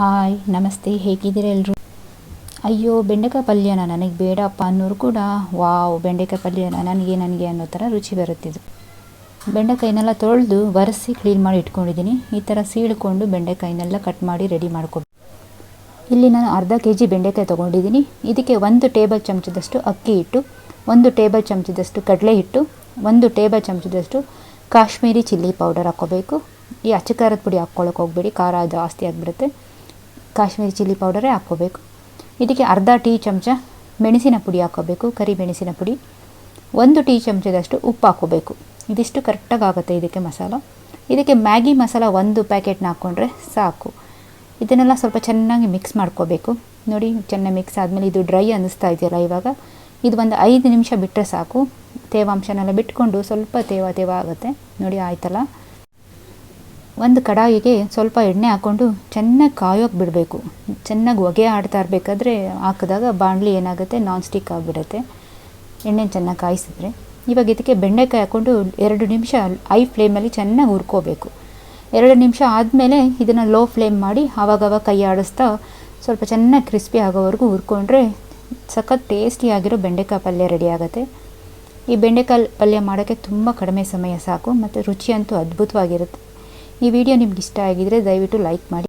Hi, ನಮಸ್ತೆ, ಹೇಗಿದ್ದೀರಾ ಎಲ್ಲರೂ ಅಯ್ಯೋ, ಬೆಂಡೆಕಾಯಿ ಪಲ್ಯನ ನನಗೆ ಬೇಡಪ್ಪ ಅನ್ನೋರು ಕೂಡ, ವಾವ್, ಬೆಂಡೆಕಾಯಿ ಪಲ್ಯನ ನನಗೆ ನನಗೆ ಅನ್ನೋ ಥರ ರುಚಿ ಬರುತ್ತಿದ್ದು. ಬೆಂಡೆಕಾಯಿನೆಲ್ಲ ತೊಳೆದು ಒರೆಸಿ ಕ್ಲೀನ್ ಮಾಡಿ ಇಟ್ಕೊಂಡಿದ್ದೀನಿ. ಈ ಥರ ಸೀಳ್ಕೊಂಡು ಬೆಂಡೆಕಾಯಿನೆಲ್ಲ ಕಟ್ ಮಾಡಿ ರೆಡಿ ಮಾಡ್ಕೊಬೇಕು ಇಲ್ಲಿ ನಾನು ಅರ್ಧ ಕೆ ಜಿ ಬೆಂಡೆಕಾಯಿ ತೊಗೊಂಡಿದ್ದೀನಿ. ಇದಕ್ಕೆ ಒಂದು ಟೇಬಲ್ ಚಮಚದಷ್ಟು ಅಕ್ಕಿ ಹಿಟ್ಟು, ಒಂದು ಟೇಬಲ್ ಚಮಚದಷ್ಟು ಕಡಲೆ ಹಿಟ್ಟು, ಒಂದು ಟೇಬಲ್ ಚಮಚದಷ್ಟು ಕಾಶ್ಮೀರಿ ಚಿಲ್ಲಿ ಪೌಡರ್ ಹಾಕ್ಕೋಬೇಕು. ಈ ಅಚ್ಚ ಖಾರದ ಪುಡಿ ಹಾಕ್ಕೊಳ್ಳೋಕೆ ಹೋಗ್ಬೇಡಿ, ಖಾರ ಜಾಸ್ತಿ ಆಗಿಬಿಡುತ್ತೆ. ಕಾಶ್ಮೀರಿ ಚಿಲ್ಲಿ ಪೌಡರೇ ಹಾಕ್ಕೋಬೇಕು. ಇದಕ್ಕೆ ಅರ್ಧ ಟೀ ಚಮಚ ಮೆಣಸಿನ ಪುಡಿ ಹಾಕ್ಕೋಬೇಕು, ಕರಿ ಮೆಣಸಿನ ಪುಡಿ. ಒಂದು ಟೀ ಚಮಚದಷ್ಟು ಉಪ್ಪು ಹಾಕ್ಕೋಬೇಕು. ಇದಿಷ್ಟು ಕರೆಕ್ಟಾಗಿ ಆಗುತ್ತೆ ಇದಕ್ಕೆ ಮಸಾಲ. ಇದಕ್ಕೆ ಮ್ಯಾಗಿ ಮಸಾಲ ಒಂದು ಪ್ಯಾಕೆಟ್ನ ಹಾಕ್ಕೊಂಡ್ರೆ ಸಾಕು. ಇದನ್ನೆಲ್ಲ ಸ್ವಲ್ಪ ಚೆನ್ನಾಗಿ ಮಿಕ್ಸ್ ಮಾಡ್ಕೋಬೇಕು. ನೋಡಿ, ಚೆನ್ನಾಗಿ ಮಿಕ್ಸ್ ಆದಮೇಲೆ ಇದು ಡ್ರೈ ಅನ್ನಿಸ್ತಾ ಇದೆಯಲ್ಲ ಇವಾಗ. ಇದು ಒಂದು ಐದು ನಿಮಿಷ ಬಿಟ್ಟರೆ ಸಾಕು. ತೇವಾಂಶನೆಲ್ಲ ಬಿಟ್ಕೊಂಡು ಸ್ವಲ್ಪ ತೇವ ತೇವ ಆಗುತ್ತೆ. ನೋಡಿ, ಆಯ್ತಲ್ಲ? ಒಂದು ಕಡಾಯಿಗೆ ಸ್ವಲ್ಪ ಎಣ್ಣೆ ಹಾಕ್ಕೊಂಡು ಚೆನ್ನಾಗಿ ಕಾಯೋಕೆ ಬಿಡಬೇಕು. ಚೆನ್ನಾಗಿ ಹೊಗೆ ಆಡ್ತಾ ಇರಬೇಕಾದ್ರೆ ಹಾಕಿದಾಗ ಬಾಣಲಿ ಏನಾಗುತ್ತೆ? ನಾನ್ ಸ್ಟಿಕ್ ಆಗಿಬಿಡುತ್ತೆ. ಎಣ್ಣೆ ಚೆನ್ನಾಗಿ ಕಾಯಿಸಿದ್ರೆ. ಇವಾಗ ಇದಕ್ಕೆ ಬೆಂಡೆಕಾಯಿ ಹಾಕ್ಕೊಂಡು ಎರಡು ನಿಮಿಷ ಐ ಫ್ಲೇಮಲ್ಲಿ ಚೆನ್ನಾಗಿ ಹುರ್ಕೋಬೇಕು. ಎರಡು ನಿಮಿಷ ಆದಮೇಲೆ ಇದನ್ನು ಲೋ ಫ್ಲೇಮ್ ಮಾಡಿ ಆವಾಗವಾಗ ಕೈ ಆಡಿಸ್ತಾ ಸ್ವಲ್ಪ ಚೆನ್ನಾಗಿ ಕ್ರಿಸ್ಪಿ ಆಗೋವರೆಗೂ ಹುರ್ಕೊಂಡ್ರೆ ಸಖತ್ ಟೇಸ್ಟಿಯಾಗಿರೋ ಬೆಂಡೆಕಾಯಿ ಪಲ್ಯ ರೆಡಿ ಆಗುತ್ತೆ. ಈ ಬೆಂಡೆಕಾಯಿ ಪಲ್ಯ ಮಾಡೋಕ್ಕೆ ತುಂಬ ಕಡಿಮೆ ಸಮಯ ಸಾಕು, ಮತ್ತು ರುಚಿ ಅಂತೂ ಅದ್ಭುತವಾಗಿರುತ್ತೆ. ಈ ವಿಡಿಯೋ ನಿಮ್ಗೆ ಇಷ್ಟ ಆಗಿದ್ರೆ ದಯವಿಟ್ಟು ಲೈಕ್ ಮಾಡಿ.